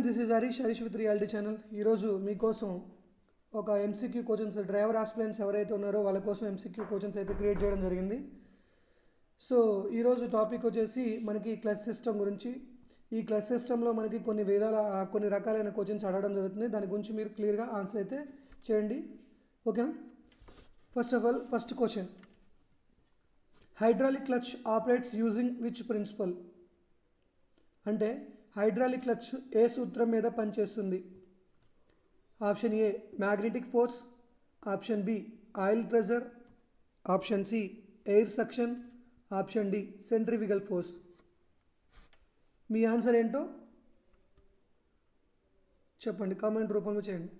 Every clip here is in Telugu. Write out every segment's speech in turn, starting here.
Friend this is Harish Harish with reality channel ఈరోజు మీకోసం ఒక ఎంసీక్యూ కోచన్స్ డ్రైవర్ ఆస్పిరెంట్స్ ఎవరైతే ఉన్నారో వాళ్ళ కోసం ఎంసీక్యూ కోచింగ్స్ అయితే క్రియేట్ చేయడం జరిగింది. సో ఈరోజు టాపిక్ వచ్చేసి మనకి క్లచ్ సిస్టమ్ గురించి. ఈ క్లచ్ సిస్టంలో మనకి కొన్ని విధాల కొన్ని రకాలైన కోచింగ్స్ అడగడం జరుగుతుంది. దాని గురించి మీరు క్లియర్గా ఆన్సర్ అయితే చేయండి. ఓకేనా first of all first question hydraulic clutch operates using which principle అంటే హైడ్రాలిక్ క్లచ్ ఏ సూత్రం మీద పనిచేస్తుంది? Option A magnetic force. Option B oil pressure option C air suction. Option D centrifugal force. Me answer ఏంటో చెప్పండి కామెంట్ రూపంలో చేయండి.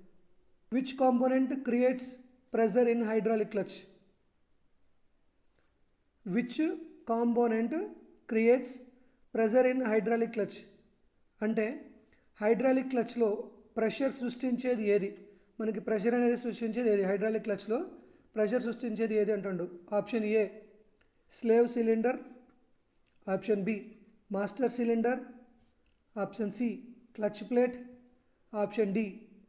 Which component creates pressure in hydraulic clutch which component creates pressure in hydraulic clutch. అంటే హైడ్రాలిక్ క్లచ్లో ప్రెషర్ సృష్టించేది ఏది? మనకి ప్రెషర్ అనేది సృష్టించేది ఏది? హైడ్రాలిక్ క్లచ్లో ప్రెషర్ సృష్టించేది ఏది అంటుండు? Option A slave cylinder. Option B master cylinder. Option C clutch plate. Option D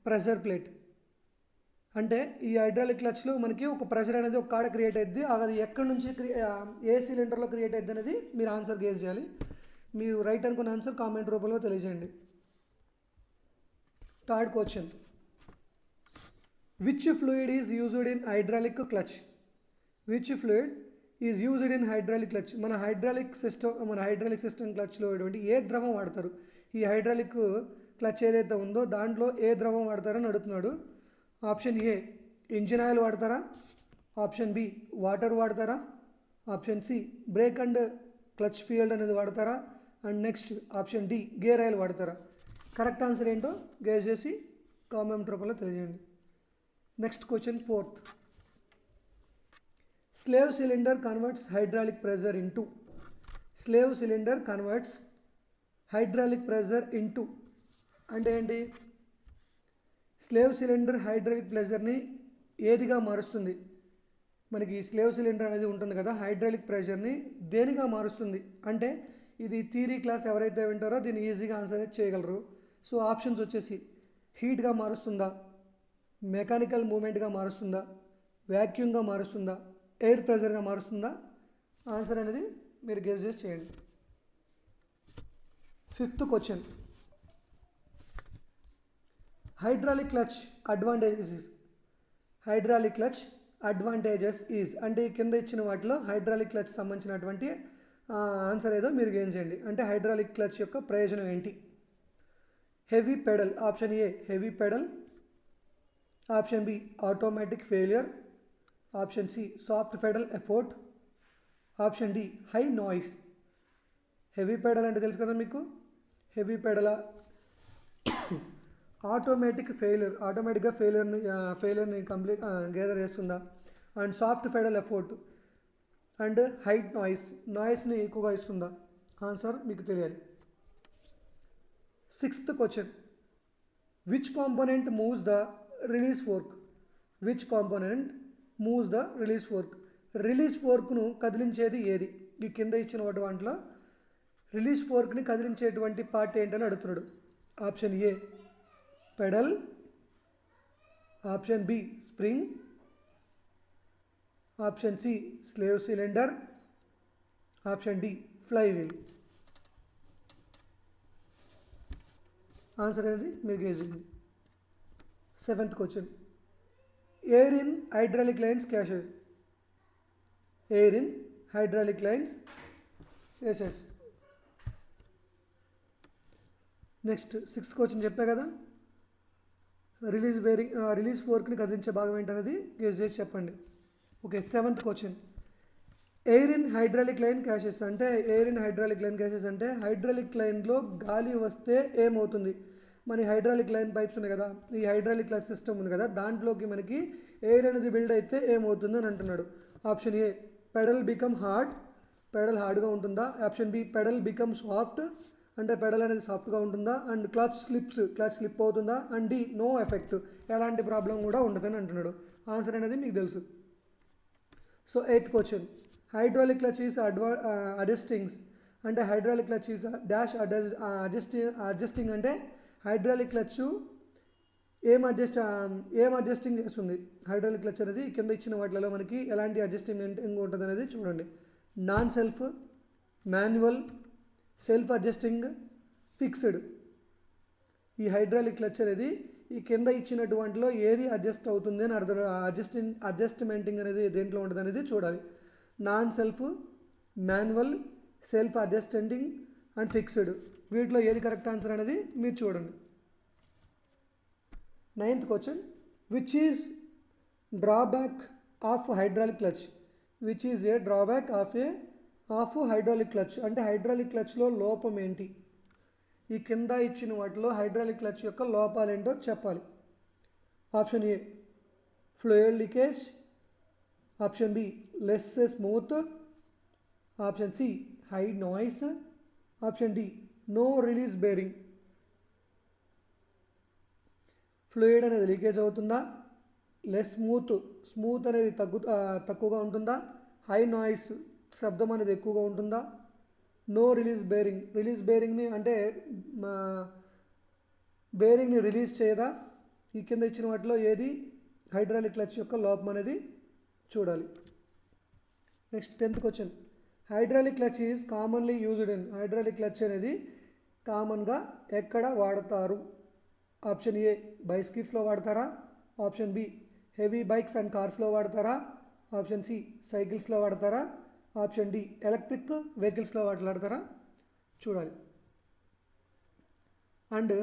pressure plate. అంటే ఈ హైడ్రాలిక్ క్లచ్లో మనకి ఒక ప్రెషర్ అనేది ఒక కాడ క్రియేట్ అయ్యింది అది ఎక్కడి నుంచి క్రియే ఏ సిలిండర్లో క్రియేట్ అయ్యింది అనేది మీరు ఆన్సర్ గేజ్ చేయాలి. మీరు రైట్ అనుకున్న ఆన్సర్ కామెంట్ రూపంలో తెలియజేయండి. Third question which fluid is used in hydraulic clutch which fluid is used in hydraulic clutch మన హైడ్రాలిక్ సిస్టమ్ మన హైడ్రాలిక్ సిస్టమ్ క్లచ్లో ఎటువంటి ఏ ద్రవం వాడతారు? ఈ హైడ్రాలిక్ క్లచ్ ఏదైతే ఉందో దాంట్లో ఏ ద్రవం వాడతారని అడుగుతున్నాడు. ఆప్షన్ ఏ ఇంజిన్ ఆయిల్ వాడతారా? ఆప్షన్ బి వాటర్ వాడతారా? Option C brake and clutch fluid అనేది వాడతారా? And next option D gear oil వాడతారా? కరెక్ట్ ఆన్సర్ ఏంటో గేజ్ చేసి కామెంట్ రూపంలో తెలియజేయండి. Next question fourth slave cylinder converts hydraulic pressure into slave cylinder converts hydraulic pressure into అంటే ఏంటి? స్లేవ్ సిలిండర్ హైడ్రాలిక్ ప్రెజర్ని ఏదిగా మారుస్తుంది? మనకి స్లేవ్ సిలిండర్ అనేది ఉంటుంది కదా హైడ్రాలిక్ ప్రెషర్ని దేనిగా మారుస్తుంది? అంటే ఇది థీరీ క్లాస్ ఎవరైతే వింటారో దీన్ని ఈజీగా ఆన్సర్ చేయగలరు. సో ఆప్షన్స్ వచ్చేసి హీట్గా మారుస్తుందా? మెకానికల్ మూమెంట్గా మారుస్తుందా? వ్యాక్యూమ్గా మారుస్తుందా? ఎయిర్ ప్రెజర్గా మారుస్తుందా? ఆన్సర్ అనేది మీరు గెస్ చేసి చేయండి. Fifth question hydraulic clutch advantages is hydraulic clutch advantages is అంటే ఈ కింద ఇచ్చిన వాటిలో హైడ్రాలిక్ క్లచ్ సంబంధించినటువంటి ఆన్సర్ ఏదో మీరు గేమ్ చేయండి. అంటే హైడ్రాలిక్ క్లచ్ యొక్క ప్రయోజనం ఏంటి? Heavy pedal option A heavy pedal option B automatic failure option C soft pedal effort option D high noise heavy pedal అంటే తెలుసు కదా మీకు? హెవీ పెడలా ఆటోమేటిక్ ఫెయిలియర్ ఆటోమేటిక్గా ఫెయిలియర్ని ఫెయిలియర్ని కంప్లీట్ గేదర్ చేస్తుందా? And soft pedal effort and height noise నాయిస్ని ఎక్కువగా ఇస్తుందా? ఆన్సర్ మీకు తెలియాలి. Sixth question which component moves the release fork which component moves the release fork release ఫోర్క్ను కదిలించేది ఏది? ఈ కింద ఇచ్చిన వాటి వాటిలో రిలీజ్ ఫోర్క్ని కదిలించేటువంటి పార్ట్ ఏంటని అడుగుతున్నాడు. Option A pedal option B spring option C slave cylinder option D flywheel answer అనేది మీరు గేసింది seventh question. Air in hydraulic lines causes. Air in hydraulic lines yes yes next sixth question చెప్పా కదా. రిలీజ్ వేరింగ్ రిలీజ్ ఫోర్క్ని కదిలించే భాగం ఏంటనేది గేజ్ చేసి చెప్పండి. Okay seventh question air in hydraulic line causes అంటే air in hydraulic line causes అంటే హైడ్రాలిక్ లైన్లో గాలి వస్తే ఏమవుతుంది? మన హైడ్రాలిక్ లైన్ పైప్స్ ఉన్నాయి కదా ఈ హైడ్రాలిక్ లైన్ సిస్టమ్ ఉంది కదా దాంట్లోకి మనకి ఎయిర్ అనేది బిల్డ్ అయితే ఏమవుతుంది అని అంటున్నాడు. Option A pedal become hard pedal హార్డ్గా ఉంటుందా? Option B pedal become soft అంటే పెడల్ అనేది సాఫ్ట్గా ఉంటుందా? And clutch slips clutch slip అవుతుందా? అండ్ డి నో ఎఫెక్ట్ ఎలాంటి ప్రాబ్లం కూడా ఉండదని అంటున్నాడు. ఆన్సర్ అనేది మీకు తెలుసు. So eighth question hydraulic clutch is అడ్వా adjustings అంటే hydraulic clutch is dash adjusting adjusting అంటే హైడ్రాలిక్ క్లచ్ ఏం అడ్జస్ట్ um, ఏం అడ్జస్టింగ్ చేస్తుంది? హైడ్రాలిక్ క్లచ్ అనేది కింద ఇచ్చిన వాటిలో మనకి ఎలాంటి అడ్జస్టింగ్ ఉంటుంది అనేది చూడండి. Non self manual self adjusting fixed ఈ హైడ్రాలిక్ క్లచ్ అనేది ఈ కింద ఇచ్చినటువంటిలో ఏది అడ్జస్ట్ అవుతుంది అని అర్థం అడ్జస్టింగ్ అడ్జస్ట్మెంటింగ్ అనేది దేంట్లో ఉంటుంది అనేది చూడాలి. Non self manual self adjusting and fixed. వీటిలో ఏది కరెక్ట్ ఆన్సర్ అనేది మీరు చూడండి. Ninth question. Which is drawback of hydraulic clutch which is a drawback of a of hydraulic clutch అంటే హైడ్రాలిక్ క్లచ్లో లోపం ఏంటి? ఈ కింద ఇచ్చిన వాటిలో హైడ్రాలిక్ క్లచ్ యొక్క లోపాలు ఏంటో చెప్పాలి. Option A fluid leakage. Option B less smooth. Option C high noise. Option D no release bearing. Fluid అనేది లీకేజ్ అవుతుందా? లెస్ స్మూత్ స్మూత్ అనేది తగ్గు తక్కువగా ఉంటుందా? హై నాయిస్ శబ్దం అనేది ఎక్కువగా ఉంటుందా? నో రిలీజ్ బేరింగ్ రిలీజ్ బేరింగ్ని అంటే మా బేరింగ్ని రిలీజ్ చేయదా? ఈ కింద ఇచ్చిన వాటిలో ఏది? హైడ్రాలిక్ క్లచ్ యొక్క లోపం అనేది చూడాలి. Next tenth question hydraulic clutch is commonly used in hydraulic clutch అనేది కామన్గా ఎక్కడ వాడతారు? ఆప్షన్ ఏ బైస్కిట్స్లో వాడతారా? Option B heavy bikes and కార్స్లో వాడతారా? ఆప్షన్ సి సైకిల్స్లో వాడతారా? ఆప్షన్ డి ఎలక్ట్రిక్ వెహికల్స్లో వాటిలాడతారా చూడాలి. అండ్